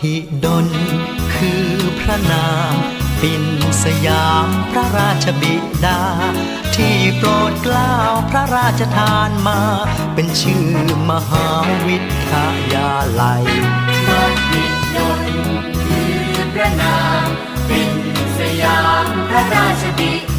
หิดล คือพระนามปิ่นสยามพระราชบิดา ที่โปรดกล้าวพระราชทานมา เป็นชื่อมหาวิทยาลัยมหิดล คือพระนามปิ่นสยามพระราชบิดา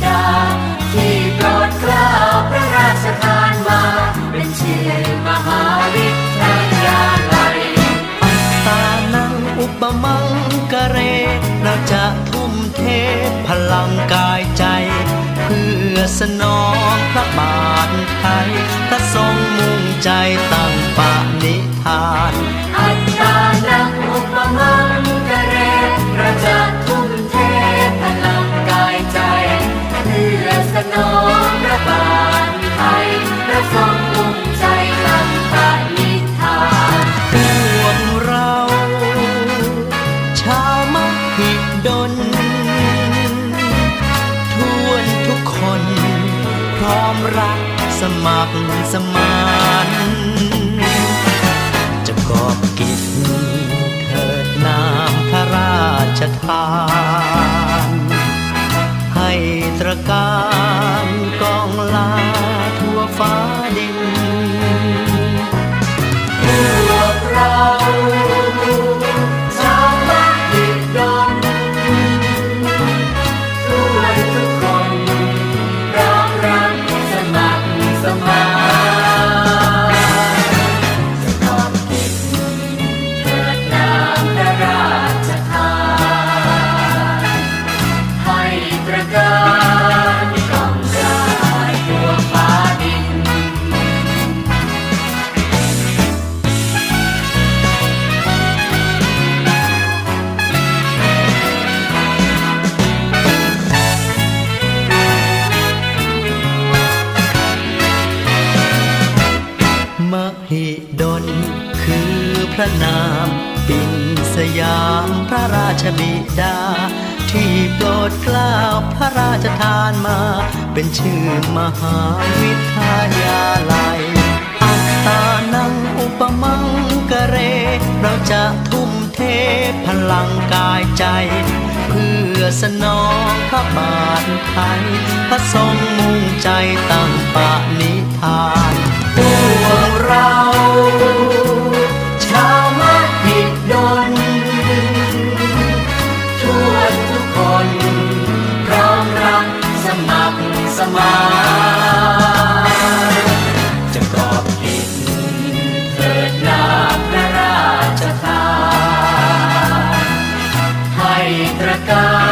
สนองพระบาทไทยพระทรงมุ่งใจตั้งปณิธาน อัตตานังอุปมา ความรักสมัครสมานจะกอบกิจเถิดนามพระราชทาน ให้ตรการกองลาทั่วฟ้าดิน การกองชายทั่วฟ้าดิน มหิดลคือพระนาม ปินสยามพระราชบิดาที่โปร ดเกล้าพระราชทานมา เป็นชื่อมหาวิทยาลัย อัตตานังอุปมังกะเร เราจะทุ่มเทพลังกายใจ เพื่อสนองพระบาทไทย พระทรงมุ่งใจตั้งปณิธาน นพร้อมรักสมัครสมานจะกอบกินเกิดนาพระราชทานให้ประกาศ